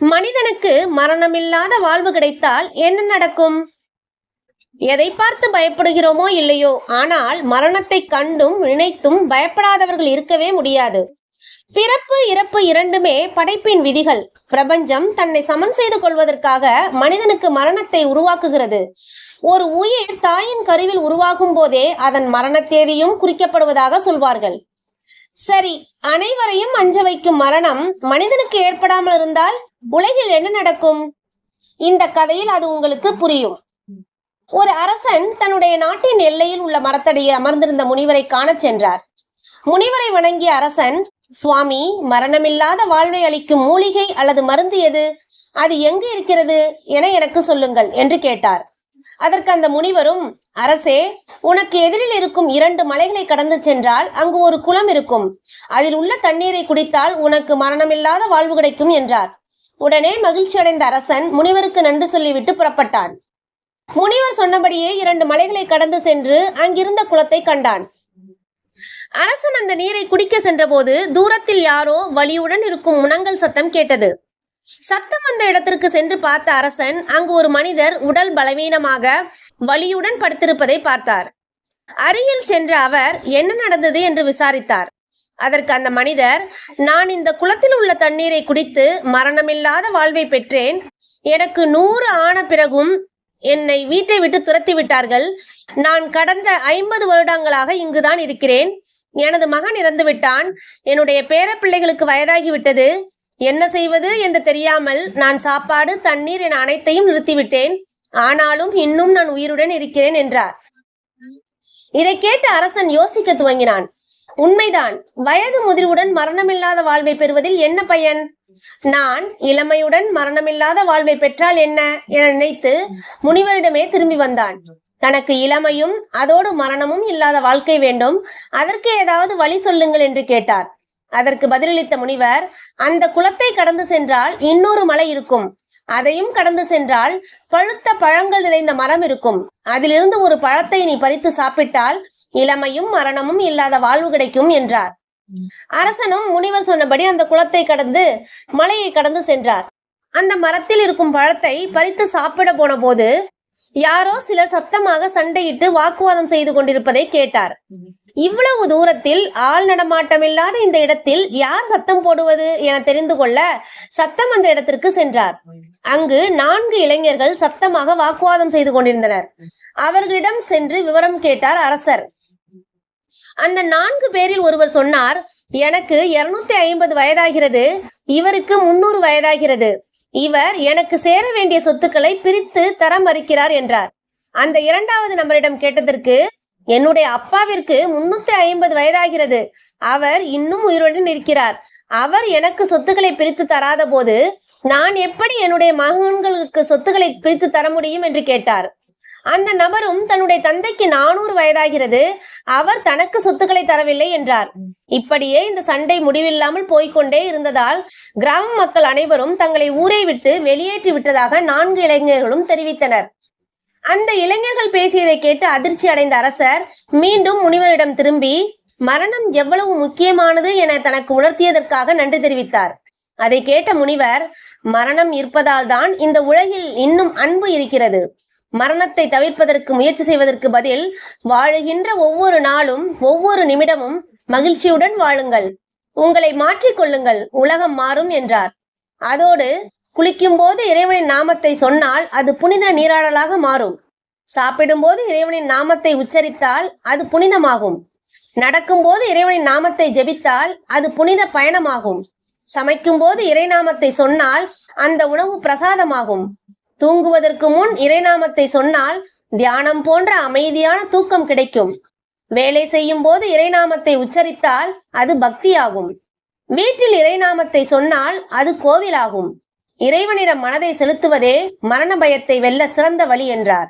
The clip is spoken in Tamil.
மனிதனுக்கு மரணமில்லாத வாழ்வு கிடைத்தால் என்ன நடக்கும்? எதை பார்த்து பயப்படுகிறோமோ இல்லையோ ஆனால் மரணத்தை கண்டும் நினைத்தும் பயப்படாதவர்கள் இருக்கவே முடியாது. பிறப்பு இறப்பு இரண்டுமே படைப்பின் விதிகள். பிரபஞ்சம் தன்னை சமன் செய்து கொள்வதற்காக மனிதனுக்கு மரணத்தை உருவாக்குகிறது. ஒரு உயிர் தாயின் கருவில் உருவாகும் போதே அதன் மரண தேதியும் குறிக்கப்படுவதாக சொல்வார்கள். சரி அனைவரையும் அஞ்ச வைக்கும் மரணம் மனிதனுக்கு ஏற்படாமல் இருந்தால்? உலகில் என்ன நடக்கும்? இந்த கதையில் அது உங்களுக்கு புரியும். ஒரு அரசன் தன்னுடைய நாட்டின் எல்லையில் உள்ள மரத்தடியில் அமர்ந்திருந்த முனிவரை காணச் சென்றார். முனிவரை வணங்கிய அரசன் சுவாமி மரணமில்லாத வாழ்வை அளிக்கும் மூலிகை அல்லது மருந்து எது? அது எங்கு இருக்கிறது? என எனக்கு சொல்லுங்கள் என்று கேட்டார். அதற்கு அந்த முனிவரும் அரசே உனக்கு எதிரில் இருக்கும் இரண்டு மலைகளை கடந்து சென்றால் அங்கு ஒரு குளம் இருக்கும். அதில் உள்ள தண்ணீரை குடித்தால் உனக்கு மரணமில்லாத வாழ்வு கிடைக்கும் என்றார். உடனே மகிழ்ச்சி அடைந்த அரசன் முனிவருக்கு நன்றி சொல்லிவிட்டு புறப்பட்டான். முனிவர் சொன்னபடியே இரண்டு மலைகளை கடந்து சென்று அங்கிருந்த குளத்தை கண்டான். அரசன் அந்த நீரை குடிக்க சென்றபோது தூரத்தில் யாரோ வலியுடன் இருக்கும் முனங்கல் சத்தம் கேட்டது. சத்தம் வந்த இடத்திற்கு சென்று பார்த்த அரசன் அங்கு ஒரு மனிதர் உடல் பலவீனமாக வலியுடன் படுத்திருப்பதை பார்த்தார். அருகில் சென்ற அவர் என்ன நடந்தது என்று விசாரித்தார். அதற்கு அந்த மனிதர் நான் இந்த குளத்தில் உள்ள தண்ணீரை குடித்து மரணமில்லாத வாழ்வை பெற்றேன். எனக்கு நூறு ஆன பிறகும் என்னை வீட்டை விட்டு துரத்தி விட்டார்கள். நான் கடந்த ஐம்பது வருடங்களாக இங்குதான் இருக்கிறேன். எனது மகன் இறந்து விட்டான். என்னுடைய பேரப்பிள்ளைகளுக்கு வயதாகிவிட்டது என்ன செய்வது என்று தெரியாமல் நான் சாப்பாடு தண்ணீர் என அனைத்தையும் நிறுத்திவிட்டேன் ஆனாலும் இன்னும் நான் உயிருடன் இருக்கிறேன் என்றார். இதை கேட்டு அரசன் யோசிக்க துவங்கினான். உண்மைதான். வயது முதிர்வுடன் மரணமில்லாத வாழ்வை பெறுவதில் என்ன பயன்? நான் இளமையுடன் மரணமில்லாத வாழ்வை பெற்றால் என்ன? என நினைத்து முனிவரிடமே திரும்பி வந்தான். தனக்கு இளமையும் அதோடு மரணமும் இல்லாத வாழ்க்கை வேண்டும். அதற்கு ஏதாவது வழி சொல்லுங்கள் என்று கேட்டார். அதற்கு பதிலளித்த முனிவர் அந்த குளத்தை கடந்து சென்றால் இன்னொரு மலை இருக்கும். அதையும் கடந்து சென்றால் பழுத்த பழங்கள் நிறைந்த மரம் இருக்கும். அதிலிருந்து ஒரு பழத்தை நீ பறித்து சாப்பிட்டால் இளமையும் மரணமும் இல்லாத வாழ்வு கிடைக்கும் என்றார். அரசனும் முனிவர் சொன்னபடி அந்த குளத்தை கடந்து மலையை கடந்து சென்றார். அந்த மரத்தில் இருக்கும் பழத்தை பறித்து சாப்பிட போன போது யாரோ சிலர் சத்தமாக சண்டையிட்டு வாக்குவாதம் செய்து கொண்டிருப்பதை கேட்டார். இவ்வளவு தூரத்தில் ஆள் நடமாட்டமில்லாத இந்த இடத்தில் யார் சத்தம் போடுவது என தெரிந்து கொள்ள சத்தம் அந்த இடத்திற்கு சென்றார். அங்கு நான்கு இளைஞர்கள் சத்தமாக வாக்குவாதம் செய்து கொண்டிருந்தனர். அவர்களிடம் சென்று விவரம் கேட்டார் அரசர். அந்த நான்கு பேரில் ஒருவர் சொன்னார் எனக்கு இருநூத்தி ஐம்பது வயதாகிறது இவருக்கு முன்னூறு வயதாகிறது. இவர் எனக்கு சேர வேண்டிய சொத்துக்களை பிரித்து தர மறுக்கிறார் என்றார். அந்த இரண்டாவது நபரிடம் கேட்டதற்கு என்னுடைய அப்பாவிற்கு முன்னூத்தி ஐம்பது வயதாகிறது. அவர் இன்னும் உயிருடன் இருக்கிறார். அவர் எனக்கு சொத்துக்களை பிரித்து தராத போது நான் எப்படி என்னுடைய மகன்களுக்கு சொத்துக்களை பிரித்து தர முடியும்? என்று கேட்டார். அந்த நபரும் தன்னுடைய தந்தைக்கு நானூறு வயதாகிறது. அவர் தனக்கு சொத்துக்களை தரவில்லை என்றார். இப்படியே இந்த சண்டை முடிவில்லாமல் போய்க்கொண்டே இருந்ததால் கிராம மக்கள் அனைவரும் தங்களை ஊரை விட்டு வெளியேற்றி விட்டதாக நான்கு இளைஞர்களும் தெரிவித்தனர். அந்த இளைஞர்கள் பேசியதை கேட்டு அதிர்ச்சி அடைந்த அரசர் மீண்டும் முனிவரிடம் திரும்பி மரணம் எவ்வளவு முக்கியமானது என தனக்கு உணர்த்தியதற்காக நன்றி தெரிவித்தார். அதை கேட்ட முனிவர் மரணம் இருப்பதால் தான் இந்த உலகில் இன்னும் அன்பு இருக்கிறது. மரணத்தை தவிர்ப்பதற்கு முயற்சி செய்வதற்கு பதில் வாழுகின்ற ஒவ்வொரு நாளும் ஒவ்வொரு நிமிடமும் மகிழ்ச்சியுடன் வாழுங்கள். உங்களை மாற்றிக்கொள்ளுங்கள். உலகம் மாறும் என்றார். அதோடு குளிக்கும் போது இறைவனின் நாமத்தை சொன்னால் அது புனித நீராடலாக மாறும். சாப்பிடும்போது இறைவனின் நாமத்தை உச்சரித்தால் அது புனிதமாகும். நடக்கும்போது இறைவனின் நாமத்தை ஜெபித்தால் அது புனித பயணமாகும். சமைக்கும்போது இறைநாமத்தை சொன்னால் அந்த உணவு பிரசாதமாகும். தூங்குவதற்கு முன் இறைநாமத்தை சொன்னால் தியானம் போன்ற அமைதியான தூக்கம் கிடைக்கும். வேலை செய்யும் போது இறைநாமத்தை உச்சரித்தால் அது பக்தியாகும். வீட்டில் இறைநாமத்தை சொன்னால் அது கோவிலாகும். இறைவனிடம் மனதை செலுத்துவதே மரண பயத்தை வெல்ல சிறந்த வழி என்றார்.